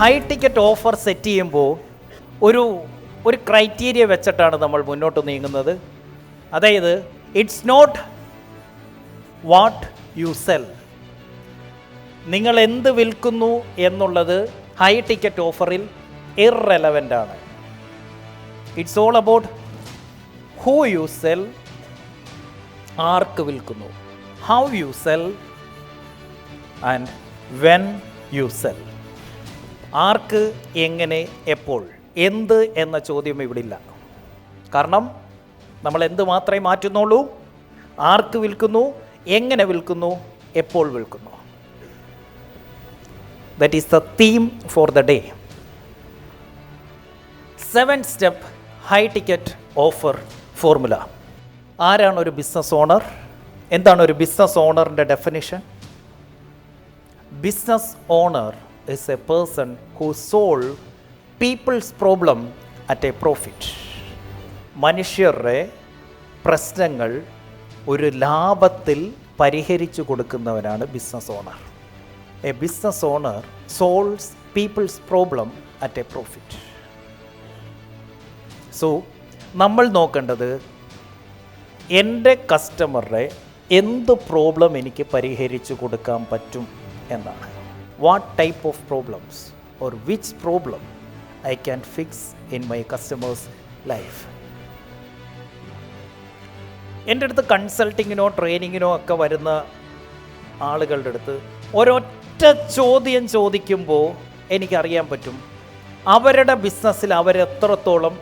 High ticket offer set ചെയ്യുമ്പോൾ ഒരു ഒരു ക്രൈറ്റീരിയ വെച്ചിട്ടാണ് നമ്മൾ മുന്നോട്ട് നീങ്ങുന്നത്. അതായത് it's not what you sell നിങ്ങൾ എന്ത് വിൽക്കുന്നു എന്നുള്ളത് ഹൈ ടിക്കറ്റ് ഓഫറിൽ ഇറലവന്റ് ആണ്. It's all about who you sell ആർക്ക് വിൽക്കുന്നു. How you sell and when you sell ആർക്ക് എങ്ങനെ എപ്പോൾ എന്ത് എന്ന ചോദ്യം ഇവിടെ ഇല്ല കാരണം നമ്മൾ എന്ത് മാത്രമേ മാറ്റുന്നുള്ളൂ? ആർക്ക് വിൽക്കുന്നു എങ്ങനെ വിൽക്കുന്നു എപ്പോൾ വിൽക്കുന്നു. That is the theme for the day seven step high ticket offer formula ആരാണ് ഒരു ബിസിനസ് ഓണർ എന്താണ് ഒരു business ഓണറിന്റെ definition business owner is a person who solve people's problem at a profit മനുഷ്യരുടെ പ്രശ്നങ്ങൾ ഒരു ലാഭത്തിൽ പരിഹരിച്ചു കൊടുക്കുന്നവനാണ് business owner a business owner solves people's problem at a profit so നമ്മൾ നോക്കേണ്ടത് എന്റെ കസ്റ്റമറുടെ എന്ത് പ്രോബ്ലം എനിക്ക് പരിഹരിച്ചു കൊടുക്കാൻ പറ്റും എന്നാണ്. What type of problems or which problem I can fix in my customer's life. എന്റെ അടുത്ത് കൺസൾട്ടിങ്ങിനോ ട്രെയിനിങ്ങിനോ ഒക്കെ വരുന്ന ആളുകളുടെ അടുത്ത് ഒരൊറ്റ ചോദ്യം ചോദിക്കുമ്പോൾ എനിക്കറിയാൻ പറ്റും അവരുടെ ബിസിനസ്സിൽ അവരെത്രത്തോളം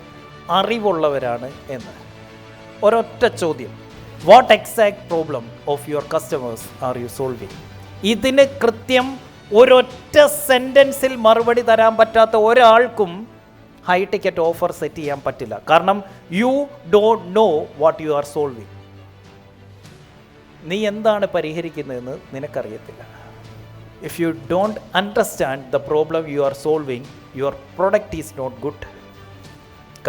അറിവുള്ളവരാണ് എന്ന്. ഒരൊറ്റ ചോദ്യം. What exact problem of your customers are you solving ഇതിന് കൃത്യം ഒരൊറ്റ സെന്റൻസിൽ മറുപടി തരാൻ പറ്റാത്ത ഒരാൾക്കും ഹൈ ടിക്കറ്റ് ഓഫർ സെറ്റ് ചെയ്യാൻ പറ്റില്ല. കാരണം you don't know what you are solving നീ എന്താണ് പരിഹരിക്കുന്നതെന്ന് നിനക്കറിയത്തില്ല. If you don't understand the problem you are solving your product is not good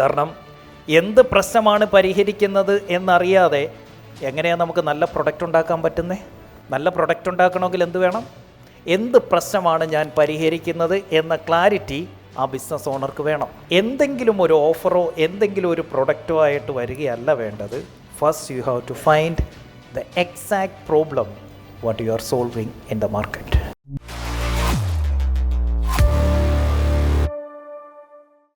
കാരണം എന്ത് പ്രശ്നമാണ് പരിഹരിക്കുന്നത് എന്നറിയാതെ എങ്ങനെയാണ് നമുക്ക് നല്ല പ്രൊഡക്റ്റ് ഉണ്ടാക്കാൻ പറ്റുന്നത് നല്ല പ്രൊഡക്റ്റ് ഉണ്ടാക്കണമെങ്കിൽ എന്ത് വേണം? എന്ത് പ്രശ്നമാണ് ഞാൻ പരിഹരിക്കുന്നത് എന്ന ക്ലാരിറ്റി ആ ബിസിനസ് ഓണർക്ക് വേണം. എന്തെങ്കിലും ഒരു ഓഫറോ എന്തെങ്കിലും ഒരു പ്രൊഡക്റ്റോ ആയിട്ട് വരികയല്ല വേണ്ടത്. First you have to find the exact problem what you are solving in the market